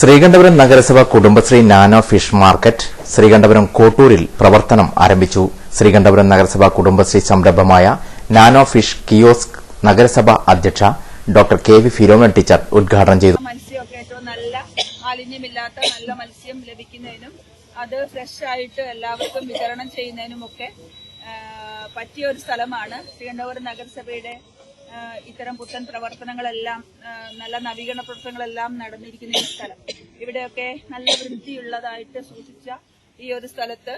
ശ്രീകണ്ഠപുരം നഗരസഭ Kudumbashree nano fish market Sreekandapuram കോട്ടൂരിൽ പ്രവർത്തനം ആരംഭിച്ചു. ശ്രീകണ്ഠപുരം നഗരസഭ കുടുംബശ്രീ സംരംഭമായ നാനോ ഫിഷ് കിയോസ്ക് നഗരസഭ അധ്യക്ഷ ഡോക്ടർ കെ വി ഫിരോമൻ ടീച്ചർ ഉദ്ഘാടനം ചെയ്തു. മത്സ്യമൊക്കെ ഏറ്റവും നല്ല മാലിന്യമില്ലാത്ത നല്ല മത്സ്യം ലഭിക്കുന്നതിനും അത് ഫ്രഷ് ആയിട്ട് എല്ലാവർക്കും വിതരണം ചെയ്യുന്നതിനുമൊക്കെ പറ്റിയ ഒരു സ്ഥലമാണ് തിരുവനന്തപുരം നഗരസഭയുടെ ഇത്തരം പുത്തൻ പ്രവർത്തനങ്ങളെല്ലാം നല്ല നവീകരണ പ്രവർത്തനങ്ങളെല്ലാം നടന്നിരിക്കുന്ന ഈ സ്ഥലം. ഇവിടെയൊക്കെ നല്ല വൃത്തിയുള്ളതായിട്ട് സൂക്ഷിച്ച ഈ ഒരു സ്ഥലത്ത്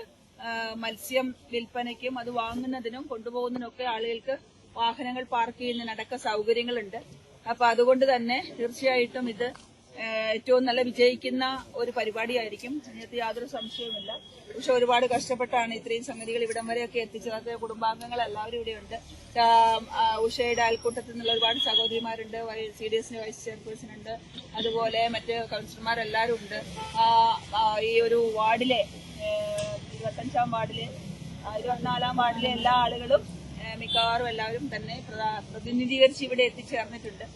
മത്സ്യം വിൽപ്പനയ്ക്കും അത് വാങ്ങുന്നതിനും കൊണ്ടുപോകുന്നതിനൊക്കെ ആളുകൾക്ക് വാഹനങ്ങൾ പാർക്ക് ചെയ്യുന്ന നടക്ക സൗകര്യങ്ങളുണ്ട്. അപ്പൊ അതുകൊണ്ട് തന്നെ തീർച്ചയായിട്ടും ഇത് ഏറ്റവും നല്ല വിജയിക്കുന്ന ഒരു പരിപാടിയായിരിക്കും. അതിനകത്ത് യാതൊരു സംശയവുമില്ല. പക്ഷെ ഒരുപാട് കഷ്ടപ്പെട്ടാണ് ഇത്രയും സംഗതികൾ ഇവിടം വരെയൊക്കെ എത്തിച്ചത്. കുടുംബാംഗങ്ങൾ എല്ലാവരും ഇവിടെയുണ്ട് ഉഷയുടെ അയൽക്കൂട്ടത്തിൽ നിന്നുള്ള ഒരുപാട് സഹോദരിമാരുണ്ട്. സി ഡി എസിന്റെ വൈസ് ചെയർപേഴ്സൺ ഉണ്ട്. അതുപോലെ മറ്റ് കൗൺസിലർമാരെല്ലാവരും ഉണ്ട്. ഈ ഒരു വാർഡിലെ ഇരുപത്തഞ്ചാം വാർഡിലെ ഇരുപത്തിനാലാം വാർഡിലെ എല്ലാ ആളുകളും മിക്കവാറും എല്ലാവരും തന്നെ പ്രതിനിധീകരിച്ച് ഇവിടെ എത്തിച്ചേർന്നിട്ടുണ്ട്.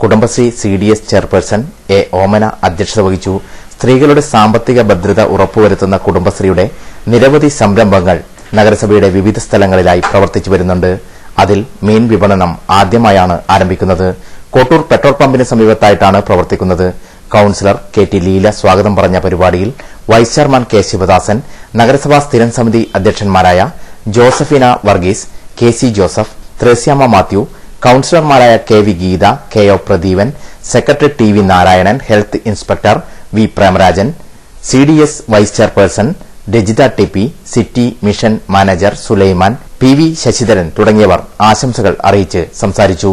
Kudumbashree C D S chairperson A Omana അധ്യക്ഷത വഹിച്ചു. സ്ത്രീകളുടെ സാമ്പത്തിക ഭദ്രത ഉറപ്പുവരുത്തുന്ന കുടുംബശ്രീയുടെ നിരവധി സംരംഭങ്ങൾ നഗരസഭയുടെ വിവിധ സ്ഥലങ്ങളിലായി പ്രവർത്തിച്ചു വരുന്നുണ്ട്. അതിൽ മീൻ വിപണനം ആദ്യമായാണ് ആരംഭിക്കുന്നത്. കോട്ടൂർ പെട്രോൾ പമ്പിന് സമീപത്തായിട്ടാണ് പ്രവർത്തിക്കുന്നത്. കൌൺസിലർ കെ ടി ലീല സ്വാഗതം പറഞ്ഞ പരിപാടിയിൽ വൈസ് ചെയർമാൻ കെ ശിവദാസൻ നഗരസഭാ സ്ഥിരം സമിതി അധ്യക്ഷന്മാരായ Josephina Varghese K C Joseph Thresiamma Mathew കൌൺസിലർമാരായ K V Geetha K O Pradeepan secretary T V Narayanan health inspector V Premarajan C D S vice chairperson Rajitha T P city mission manager Sulaiman P V Sasidharan തുടങ്ങിയവർ ആശംസകൾ അറിയിച്ച് സംസാരിച്ചു.